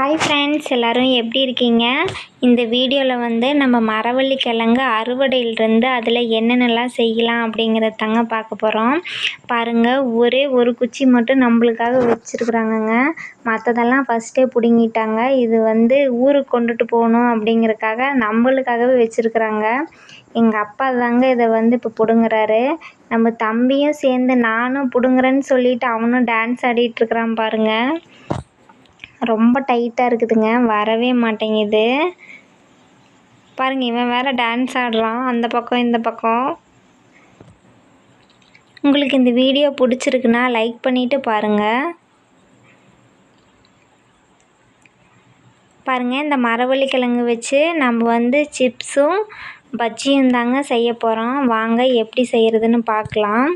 Hi friends எல்லோரும் எப்படி இருக்கீங்க? இந்த வீடியோவில் வந்து நம்ம மரவள்ளி கிழங்கு அறுவடையிலிருந்து அதில் என்னென்னலாம் செய்யலாம் அப்படிங்கிறத தாங்க பார்க்க போகிறோம் பாருங்கள் ஒரே ஒரு குச்சி மட்டும் நம்மளுக்காக வச்சுருக்குறாங்கங்க. மற்றதெல்லாம் ஃபஸ்ட்டே பிடுங்கிட்டாங்க. இது வந்து ஊருக்கு கொண்டுட்டு போகணும் அப்படிங்கிறக்காக நம்மளுக்காகவே வச்சுருக்குறாங்க. எங்கள் அப்பா தாங்க இதை வந்து இப்போ பிடுங்குறாரு. நம்ம தம்பியும் சேர்ந்து நானும் பிடுங்குறேன்னு சொல்லிட்டு அவனும் டான்ஸ் ஆடிட்டுருக்குறான் பாருங்கள் ரொம்ப டைட்டாக இருக்குதுங்க. வரவே மாட்டேங்குது. பாருங்கள் இவன் வேறு டான்ஸ் ஆடுறான். அந்த பக்கம் இந்த பக்கம். உங்களுக்கு இந்த வீடியோ பிடிச்சிருக்குன்னா லைக் பண்ணிவிட்டு பாருங்கள் பாருங்கள் இந்த மரவள்ளி கிழங்கு வச்சு நம்ம வந்து சிப்ஸும் பஜ்ஜியும் தாங்க செய்ய போகிறோம் வாங்க எப்படி செய்கிறதுன்னு பார்க்கலாம்.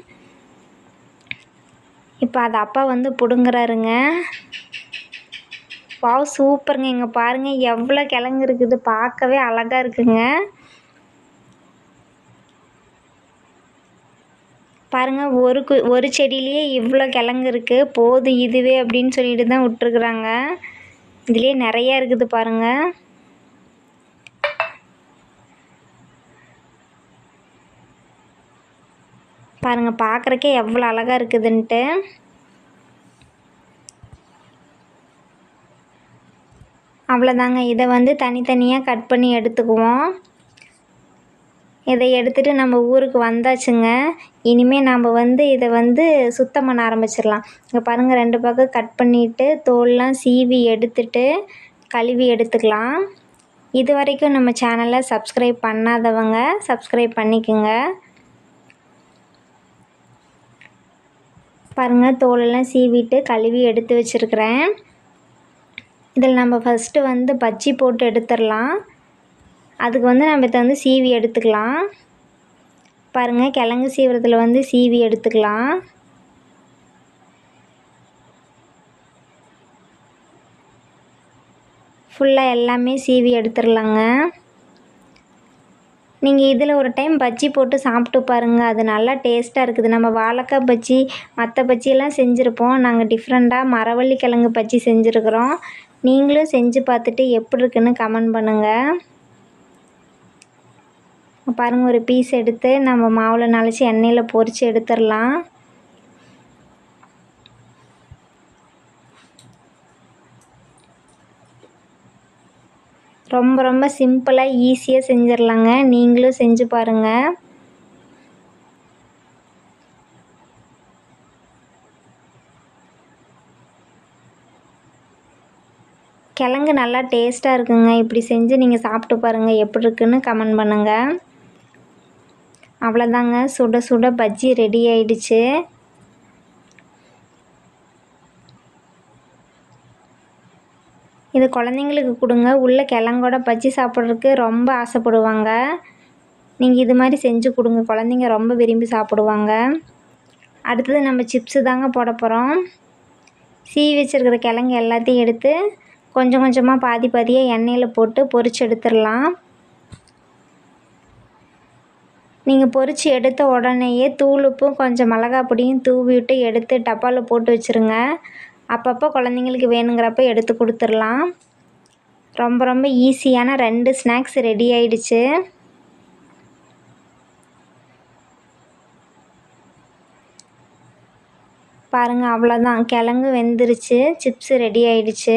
இப்போ அதை அப்பா வந்து பிடுங்குறாருங்க. வாவ் சூப்பருங்க. இங்கே பாருங்கள் எவ்வளோ கிழங்கு இருக்குது. பார்க்கவே அழகாக இருக்குங்க. பாருங்கள் ஒரு கு ஒரு செடியிலேயே இவ்வளோ கிழங்கு இருக்குது போதும் இதுவே அப்படின்னு சொல்லிட்டு தான் விட்ருக்குறாங்க இதுலேயே நிறையா இருக்குது பாருங்கள் பாருங்கள் பார்க்குறக்கே எவ்வளோ அழகாக இருக்குதுன்ட்டு. அவ்வளோதாங்க இதை வந்து தனித்தனியாக கட் பண்ணி எடுத்துக்குவோம். இதை எடுத்துகிட்டு நம்ம ஊருக்கு வந்தாச்சுங்க. இனிமேல் நம்ம வந்து இதை வந்து சுத்தம் பண்ண ஆரம்பிச்சிடலாம். இங்கே பாருங்கள் ரெண்டு பக்கம் கட் பண்ணிவிட்டு தோல்லாம் சீவி எடுத்துட்டு கழுவி எடுத்துக்கலாம். இது வரைக்கும் நம்ம சேனலை சப்ஸ்கிரைப் பண்ணாதவங்க சப்ஸ்கிரைப் பண்ணிக்கோங்க. பாருங்கள் தோலெல்லாம் சீவிட்டு கழுவி எடுத்து வச்சுருக்கிறேன். இதில் நம்ம ஃபஸ்ட்டு வந்து பஜ்ஜி போட்டு எடுத்துடலாம். அதுக்கு வந்து நம்ம இதை வந்து சீவி எடுத்துக்கலாம். பாருங்கள் கிழங்கு சீவிரத்தில் வந்து சீவி எடுத்துக்கலாம். ஃபுல்லாக எல்லாமே சீவி எடுத்துடலாங்க. நீங்கள் இதில் ஒரு டைம் பஜ்ஜி போட்டு சாப்பிட்டு பாருங்கள் அது நல்லா டேஸ்ட்டாக இருக்குது. நம்ம வாழைக்காய் பஜ்ஜி மற்ற பஜ்ஜியெல்லாம் செஞ்சுருப்போம். நாங்கள் டிஃப்ரெண்ட்டாக மரவள்ளி கிழங்கு பஜ்ஜி செஞ்சுருக்குறோம். நீங்களும் செஞ்சு பார்த்துட்டு எப்படி இருக்குன்னு கமெண்ட் பண்ணுங்கள் பாருங்கள் ஒரு பீஸ் எடுத்து நம்ம மாவில் நனைச்சி எண்ணெயில் பொறிச்சு எடுத்துடலாம். ரொம்ப ரொம்ப சிம்பிளாக ஈஸியாக செஞ்சிடலாங்க. நீங்களும் செஞ்சு பாருங்கள் கிழங்கு நல்லா டேஸ்ட்டாக இருக்குங்க. இப்படி செஞ்சு நீங்கள் சாப்பிட்டு பாருங்கள் எப்படி இருக்குன்னு கமெண்ட் பண்ணுங்கள் அவ்வளோதாங்க சுட சுட பஜ்ஜி ரெடி ஆயிடுச்சு. இது குழந்தைங்களுக்கு கொடுங்க. உள்ளே கிழங்கோட பஜ்ஜி சாப்பிட்றதுக்கு ரொம்ப ஆசைப்படுவாங்க. நீங்கள் இது மாதிரி செஞ்சு கொடுங்க. குழந்தைங்க ரொம்ப விரும்பி சாப்பிடுவாங்க. அடுத்தது நம்ம சிப்ஸு தாங்க போட போகிறோம் சீவி வச்சுருக்கிற கிழங்கு எல்லாத்தையும் எடுத்து கொஞ்சம் கொஞ்சமாக பாதி பாதியாக எண்ணெயில் போட்டு பொரிச்சு எடுத்துடலாம். நீங்கள் பொரித்து எடுத்த உடனேயே தூளுப்பும் கொஞ்சம் மிளகா பொடியும் தூவி விட்டு எடுத்து டப்பாவில் போட்டு வச்சுருங்க. அப்பப்போ குழந்தைங்களுக்கு வேணுங்கிறப்ப எடுத்து கொடுத்துடலாம். ரொம்ப ரொம்ப ஈஸியான ரெண்டு ஸ்நாக்ஸ் ரெடி ஆயிடுச்சு. பாருங்கள் அவ்வளோதான் கிழங்கு வெந்துருச்சு சிப்ஸு ரெடி ஆயிடுச்சு.